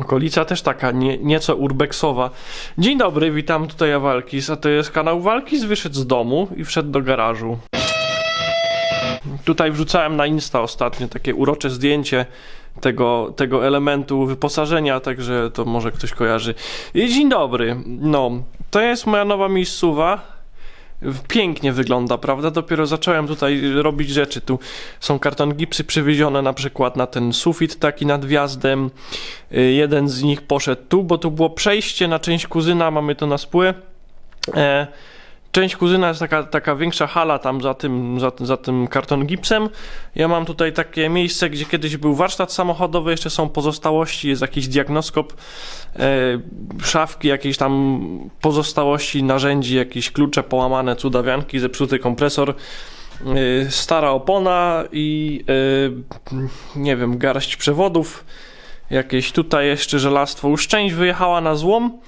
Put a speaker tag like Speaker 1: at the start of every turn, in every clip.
Speaker 1: Okolica też taka nie, nieco urbexowa. Dzień dobry, witam tutaj ja Walkis, a to jest kanał Walkis, wyszedł z domu i wszedł do garażu. Tutaj wrzucałem na Insta ostatnio takie urocze zdjęcie tego, tego elementu wyposażenia, także to może ktoś kojarzy. I dzień dobry, no, to jest moja nowa miejscowa. Pięknie wygląda, prawda? Dopiero zacząłem tutaj robić rzeczy. Tu są karton gipsy przywiezione na przykład na ten sufit taki nad wjazdem. Y, Jeden z nich poszedł tu, bo tu było przejście na część kuzyna, mamy to na spły. E, Część kuzyna jest taka, taka większa hala tam za tym, za, za tym karton gipsem. Ja mam tutaj takie miejsce, gdzie kiedyś był warsztat samochodowy, jeszcze są pozostałości, jest jakiś diagnoskop, e, szafki, jakieś tam pozostałości narzędzi, jakieś klucze połamane, cudawianki, zepsuty kompresor, e, stara opona i e, nie wiem, garść przewodów, jakieś tutaj jeszcze żelastwo. Już część wyjechała na złom.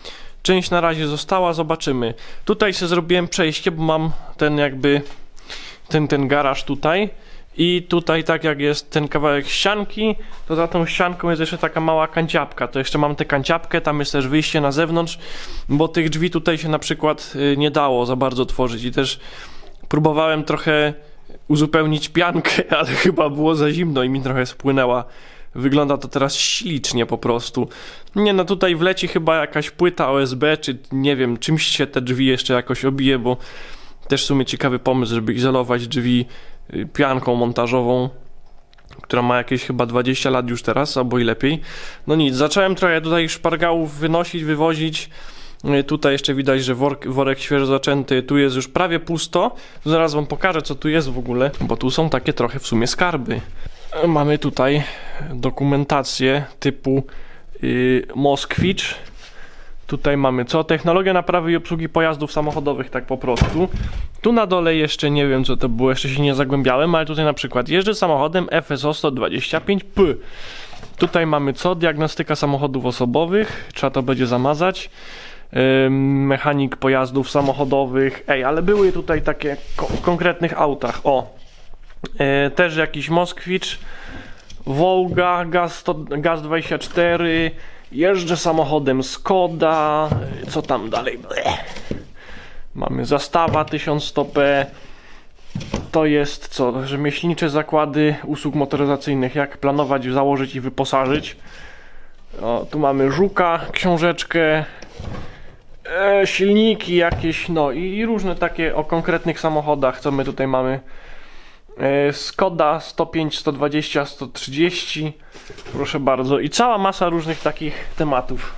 Speaker 1: Część na razie została, zobaczymy. Tutaj sobie zrobiłem przejście, bo mam ten jakby ten, ten garaż tutaj. I tutaj tak jak jest ten kawałek ścianki, to za tą ścianką jest jeszcze taka mała kanciapka. To jeszcze mam tę kanciapkę, tam jest też wyjście na zewnątrz, bo tych drzwi tutaj się na przykład y, nie dało za bardzo tworzyć i też próbowałem trochę uzupełnić piankę, ale chyba było za zimno i mi trochę spłynęła. Wygląda to teraz ślicznie po prostu. Nie no, tutaj wleci chyba jakaś płyta OSB, czy nie wiem, czymś się te drzwi jeszcze jakoś obije, bo też w sumie ciekawy pomysł, żeby izolować drzwi y, pianką montażową, która ma jakieś chyba 20 lat już teraz, albo i lepiej. No nic, zacząłem trochę tutaj szpargałów wynosić, wywozić. Y, Tutaj jeszcze widać, że worek, worek świeżo zaczęty, tu jest już prawie pusto. Zaraz wam pokażę, co tu jest w ogóle, bo tu są takie trochę w sumie skarby. Mamy tutaj dokumentację typu yy, Moskwicz. Tutaj mamy co? Technologia naprawy i obsługi pojazdów samochodowych, tak po prostu. Tu na dole jeszcze nie wiem co to było, jeszcze się nie zagłębiałem, ale tutaj na przykład jeżdżę samochodem FSO 125P. Tutaj mamy co? Diagnostyka samochodów osobowych, trzeba to będzie zamazać. Ym, mechanik pojazdów samochodowych. Ej, ale były tutaj takie ko- konkretnych autach. O, E, też jakiś Moskwicz, Volga, Gaz, 100, Gaz 24, jeżdżę samochodem Skoda, co tam dalej? Mamy zastawa 1100p, to jest co? Rzemieślnicze zakłady usług motoryzacyjnych, jak planować, założyć i wyposażyć. O, tu mamy Żuka, książeczkę, e, silniki jakieś, no i, i różne takie o konkretnych samochodach, co my tutaj mamy. E, Skoda 105, 120, 130. Proszę bardzo. I cała masa różnych takich tematów.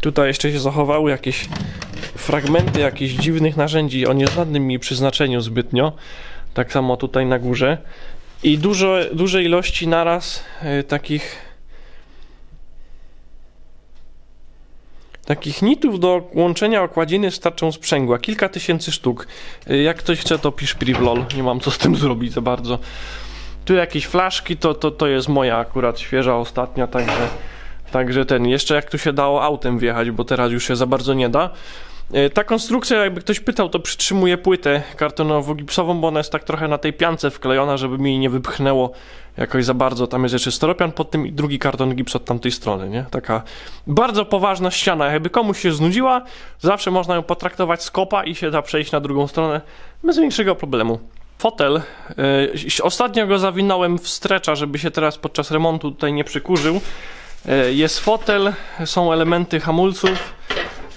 Speaker 1: Tutaj jeszcze się zachowały jakieś fragmenty jakichś dziwnych narzędzi o nieznanym mi przeznaczeniu zbytnio. Tak samo tutaj na górze. I dużo, duże ilości naraz e, takich Takich nitów do łączenia okładziny starczą sprzęgła. Kilka tysięcy sztuk. Y, Jak ktoś chce, to pisz privlol. Nie mam co z tym zrobić za bardzo. Tu jakieś flaszki, to, to, to jest moja akurat świeża ostatnia, także, także ten. Jeszcze jak tu się dało autem wjechać, bo teraz już się za bardzo nie da. Y, Ta konstrukcja, jakby ktoś pytał, to przytrzymuje płytę kartonowo-gipsową, bo ona jest tak trochę na tej piance wklejona, żeby mi nie wypchnęło jakoś za bardzo. Tam jest jeszcze steropian pod tym i drugi karton gips od tamtej strony, nie? Taka bardzo poważna ściana. Jakby komuś się znudziła, zawsze można ją potraktować z kopa i się da przejść na drugą stronę bez większego problemu. Fotel. y, ostatnio go zawinąłem w strecza, żeby się teraz podczas remontu tutaj nie przykurzył. Y, jest fotel, są elementy hamulców.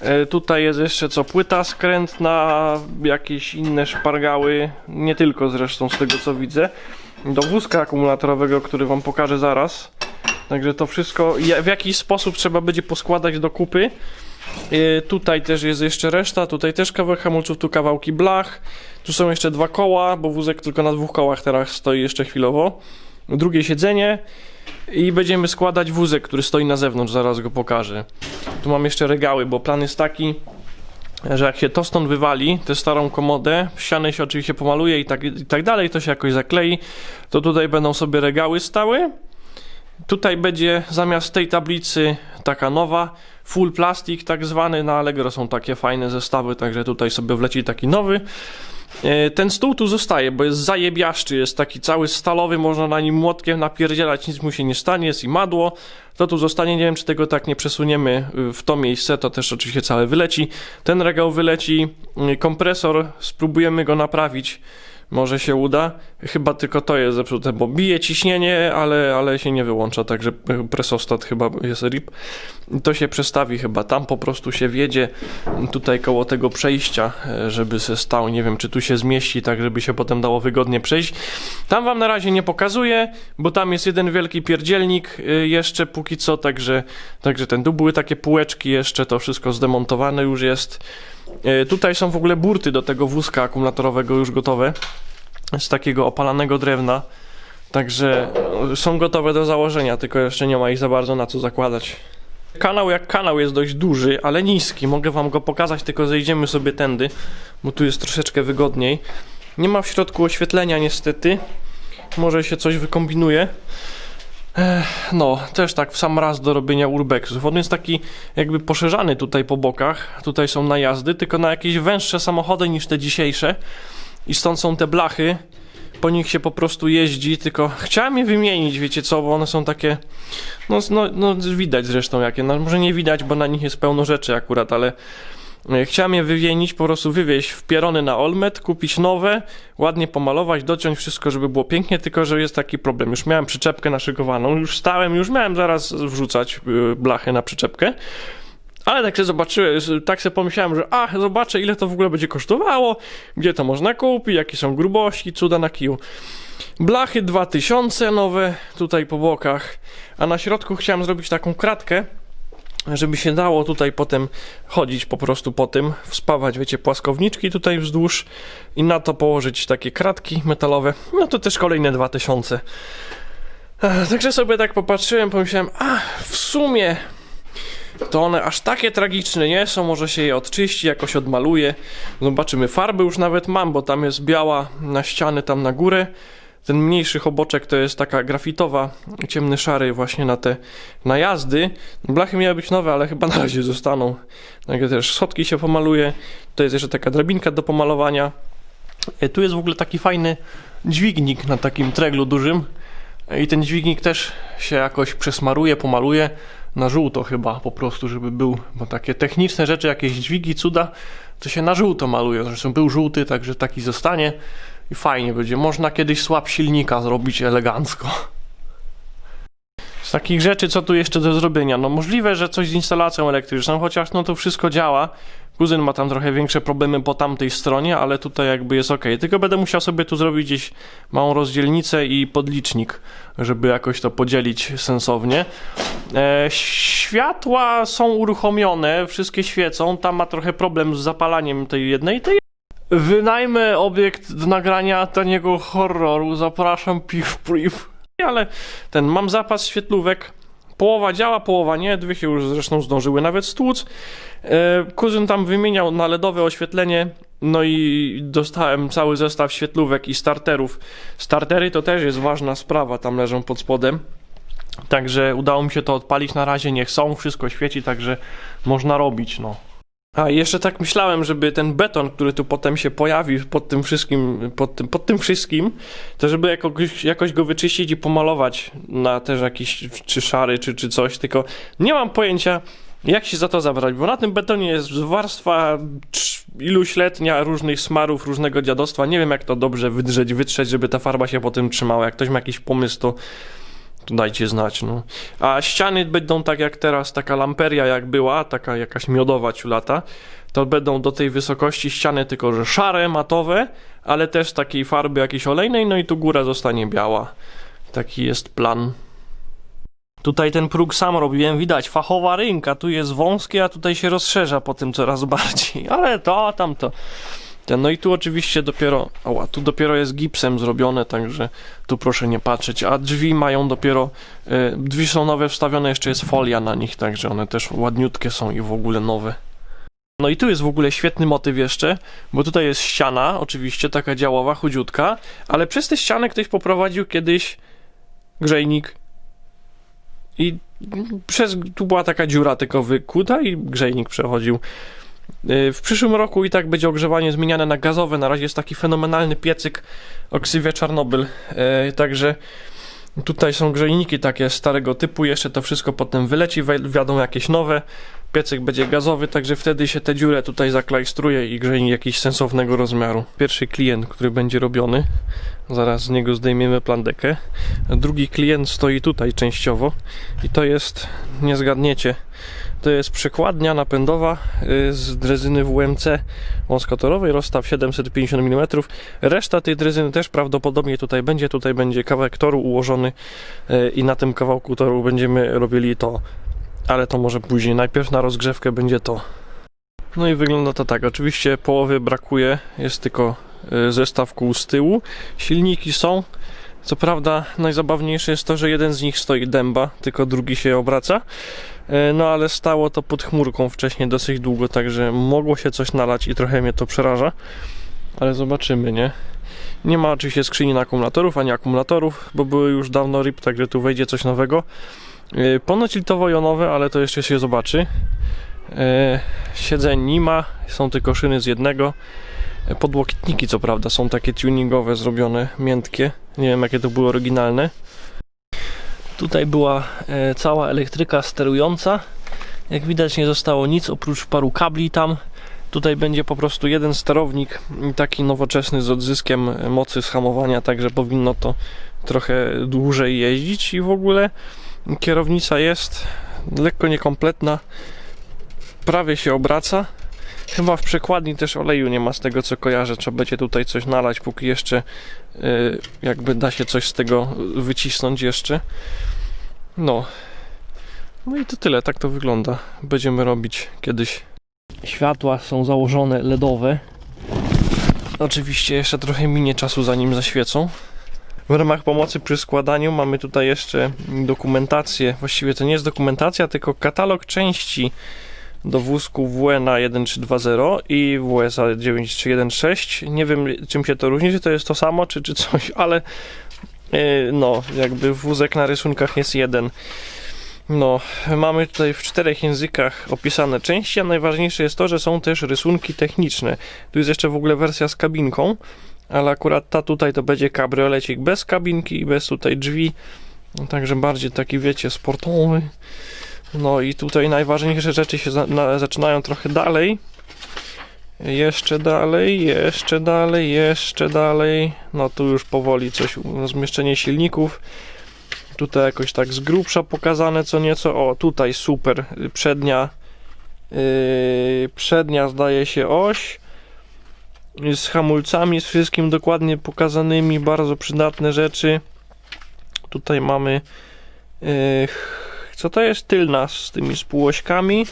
Speaker 1: E, Tutaj jest jeszcze co płyta skrętna, jakieś inne szpargały, nie tylko zresztą z tego co widzę. Do wózka akumulatorowego, który wam pokażę zaraz. Także to wszystko w jakiś sposób trzeba będzie poskładać do kupy. E, Tutaj też jest jeszcze reszta, tutaj też kawałek hamulców, tu kawałki blach. Tu są jeszcze dwa koła, bo wózek tylko na dwóch kołach teraz stoi jeszcze chwilowo. Drugie siedzenie i będziemy składać wózek, który stoi na zewnątrz, zaraz go pokażę. Tu mam jeszcze regały, bo plan jest taki, że jak się to stąd wywali, tę starą komodę, ściany się oczywiście pomaluje i tak, i tak dalej, to się jakoś zaklei, to tutaj będą sobie regały stały. Tutaj będzie zamiast tej tablicy taka nowa, full plastik tak zwany, na Allegro są takie fajne zestawy, także tutaj sobie wleci taki nowy. E, Ten stół tu zostaje, bo jest zajebiaszczy, jest taki cały stalowy, można na nim młotkiem napierdzielać, nic mu się nie stanie, jest i madło. To tu zostanie, nie wiem czy tego tak nie przesuniemy y, w to miejsce, to też oczywiście całe wyleci. Ten regał wyleci, y, kompresor, spróbujemy go naprawić. Może się uda. Chyba tylko to jest zepsute, bo bije ciśnienie, ale, ale się nie wyłącza, także presostat chyba jest RIP. To się przestawi chyba tam, po prostu się wiedzie tutaj koło tego przejścia, e, żeby se stał. Nie wiem, czy tu się zmieści, tak żeby się potem dało wygodnie przejść. Tam wam na razie nie pokazuję, bo tam jest jeden wielki pierdzielnik e, jeszcze póki co, także, także ten. Tu były takie półeczki jeszcze, to wszystko zdemontowane już jest. E, Tutaj są w ogóle burty do tego wózka akumulatorowego już gotowe z takiego opalanego drewna. Także są gotowe do założenia, tylko jeszcze nie ma ich za bardzo na co zakładać. Kanał jak kanał jest dość duży, ale niski. Mogę wam go pokazać, tylko zejdziemy sobie tędy, bo tu jest troszeczkę wygodniej. Nie ma w środku oświetlenia niestety. Może się coś wykombinuje. No, też tak w sam raz do robienia urbexów. On jest taki jakby poszerzany tutaj po bokach. Tutaj są najazdy, tylko na jakieś węższe samochody niż te dzisiejsze. I stąd są te blachy. Po nich się po prostu jeździ, tylko chciałem je wymienić, wiecie co, bo one są takie. No, no, no widać zresztą jakie. No, może nie widać, bo na nich jest pełno rzeczy akurat, ale chciałem je wymienić, po prostu wywieźć w pierony na Olmet, kupić nowe, ładnie pomalować, dociąć wszystko, żeby było pięknie, tylko że jest taki problem. Już miałem przyczepkę naszykowaną, już stałem, już miałem zaraz wrzucać y, blachy na przyczepkę. Ale tak sobie zobaczyłem, tak sobie pomyślałem, że a, zobaczę ile to w ogóle będzie kosztowało, gdzie to można kupić, jakie są grubości, cuda na kiju. Blachy 2000 nowe tutaj po bokach, a na środku chciałem zrobić taką kratkę, żeby się dało tutaj potem chodzić po prostu po tym, wspawać, wiecie, płaskowniczki tutaj wzdłuż i na to położyć takie kratki metalowe, no to też kolejne 2000. Ech, Także sobie tak popatrzyłem, pomyślałem, a w sumie to one aż takie tragiczne nie są, może się je odczyści, jakoś odmaluje. Zobaczymy, farby już nawet mam, bo tam jest biała na ściany, tam na górę. Ten mniejszy choboczek to jest taka grafitowa, ciemny szary właśnie na te najazdy. Blachy miały być nowe, ale chyba na razie zostaną. Także też schodki się pomaluje. To jest jeszcze taka drabinka do pomalowania. E, Tu jest w ogóle taki fajny dźwignik na takim treglu dużym. I ten dźwignik też się jakoś przesmaruje, pomaluje na żółto chyba po prostu, żeby był, bo takie techniczne rzeczy, jakieś dźwigi, cuda, to się na żółto maluje. Zresztą był żółty, także taki zostanie i fajnie będzie. Można kiedyś słab silnika zrobić elegancko. Z takich rzeczy, co tu jeszcze do zrobienia? No możliwe, że coś z instalacją elektryczną, chociaż no to wszystko działa. Kuzyn ma tam trochę większe problemy po tamtej stronie, ale tutaj jakby jest ok. Tylko będę musiał sobie tu zrobić gdzieś małą rozdzielnicę i podlicznik, żeby jakoś to podzielić sensownie. E, światła są uruchomione, wszystkie świecą. Tam ma trochę problem z zapalaniem tej jednej. Tej Wynajmę obiekt do nagrania taniego horroru. Zapraszam, piw, priv. Ale ten, mam zapas świetlówek. Połowa działa, połowa nie. Dwie się już zresztą zdążyły nawet stłuc. E, kuzyn tam wymieniał na LEDowe oświetlenie. No i dostałem cały zestaw świetlówek i starterów. Startery to też jest ważna sprawa, tam leżą pod spodem. Także udało mi się to odpalić na razie, niech są, wszystko świeci, także można robić, no. A jeszcze tak myślałem, żeby ten beton, który tu potem się pojawi pod tym wszystkim, pod tym, pod tym wszystkim, to żeby jakoś, jakoś go wyczyścić i pomalować na też jakiś, czy szary, czy, czy coś, tylko nie mam pojęcia, jak się za to zabrać, bo na tym betonie jest warstwa iluś letnia różnych smarów, różnego dziadostwa, nie wiem jak to dobrze wydrzeć, wytrzeć, żeby ta farba się potem trzymała, jak ktoś ma jakiś pomysł, to to dajcie znać, no. A ściany będą tak jak teraz, taka lamperia jak była, taka jakaś miodowa ciulata, to będą do tej wysokości ściany tylko, że szare, matowe, ale też takiej farby jakiejś olejnej, no i tu góra zostanie biała. Taki jest plan. Tutaj ten próg sam robiłem, widać, fachowa rynka, tu jest wąskie, a tutaj się rozszerza po tym coraz bardziej, ale to, tamto. Ten, no i tu oczywiście dopiero, ała, tu dopiero jest gipsem zrobione, także tu proszę nie patrzeć, a drzwi mają dopiero, y, drzwi są nowe wstawione, jeszcze jest folia na nich, także one też ładniutkie są i w ogóle nowe. No i tu jest w ogóle świetny motyw jeszcze, bo tutaj jest ściana, oczywiście taka działowa, chudziutka, ale przez tę ścianę ktoś poprowadził kiedyś grzejnik i przez, tu była taka dziura tylko wykuta i grzejnik przechodził. Y, W przyszłym roku i tak będzie ogrzewanie zmieniane na gazowe. Na razie jest taki fenomenalny piecyk Oksywia Czarnobyl. E, Także tutaj są grzejniki takie starego typu. Jeszcze to wszystko potem wyleci, wjadą jakieś nowe. Piecyk będzie gazowy, także wtedy się te dziurę tutaj zaklajstruje i grzejnik jakiś sensownego rozmiaru. Pierwszy klient, który będzie robiony, zaraz z niego zdejmiemy plandekę. Drugi klient stoi tutaj częściowo i to jest, nie zgadniecie, to jest przekładnia napędowa y, z drezyny WMC wąskotorowej, rozstaw 750 mm. Reszta tej drezyny też prawdopodobnie tutaj będzie. Tutaj będzie kawałek toru ułożony y, i na tym kawałku toru będziemy robili to, ale to może później. Najpierw na rozgrzewkę będzie to. No i wygląda to tak. Oczywiście połowy brakuje, jest tylko y, zestaw kół z tyłu. Silniki są. Co prawda najzabawniejsze jest to, że jeden z nich stoi dęba, tylko drugi się obraca. E, No ale stało to pod chmurką wcześniej dosyć długo, także mogło się coś nalać i trochę mnie to przeraża. Ale zobaczymy, nie? Nie ma oczywiście skrzyni na akumulatorów, ani akumulatorów, bo były już dawno RIP, także tu wejdzie coś nowego. E, Ponoć litowo-jonowe, ale to jeszcze się zobaczy. E, Siedzeń nie ma, są tylko szyny z jednego. Podłokietniki co prawda są takie tuningowe, zrobione, miętkie. Nie wiem jakie to były oryginalne. Tutaj była e, cała elektryka sterująca. Jak widać nie zostało nic oprócz paru kabli tam. Tutaj będzie po prostu jeden sterownik, taki nowoczesny z odzyskiem e, mocy schamowania, także powinno to trochę dłużej jeździć i w ogóle kierownica jest lekko niekompletna, prawie się obraca. Chyba w przekładni też oleju nie ma z tego co kojarzę, trzeba będzie tutaj coś nalać, póki jeszcze e, jakby da się coś z tego wycisnąć jeszcze. No. No i to tyle, tak to wygląda. Będziemy robić kiedyś. Światła są założone LEDowe. Oczywiście jeszcze trochę minie czasu zanim zaświecą. W ramach pomocy przy składaniu mamy tutaj jeszcze dokumentację. Właściwie to nie jest dokumentacja, tylko katalog części do wózku WNA 1320 i WSA 9316. Nie wiem czym się to różni, czy to jest to samo, czy, czy coś, ale yy, no, jakby wózek na rysunkach jest jeden. No, mamy tutaj w czterech językach opisane części, a najważniejsze jest to, że są też rysunki techniczne. Tu jest jeszcze w ogóle wersja z kabinką, ale akurat ta tutaj to będzie kabriolecik bez kabinki i bez tutaj drzwi. No, Także bardziej taki, wiecie, sportowy. No i tutaj najważniejsze rzeczy się za, na, zaczynają trochę dalej. Jeszcze dalej, jeszcze dalej, jeszcze dalej. No tu już powoli coś, no, zmieszczenie silników. Tutaj jakoś tak z grubsza pokazane co nieco. O, tutaj super. Przednia, yy, przednia zdaje się oś. Z hamulcami, z wszystkim dokładnie pokazanymi. Bardzo przydatne rzeczy. Tutaj mamy. Yy, co to jest? Tylna z tymi spółośkami.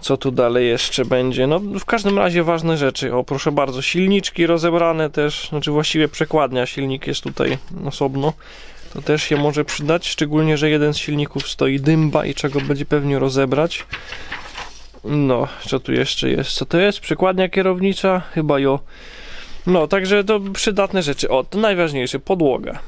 Speaker 1: Co tu dalej jeszcze będzie? No, w każdym razie ważne rzeczy. O, proszę bardzo, silniczki rozebrane też, znaczy właściwie przekładnia, silnik jest tutaj osobno. To też się może przydać, szczególnie, że jeden z silników stoi dymba i czego będzie pewnie rozebrać. No, co tu jeszcze jest? Co to jest? Przekładnia kierownicza? Chyba jo. No, także to przydatne rzeczy. O, to najważniejsze, podłoga.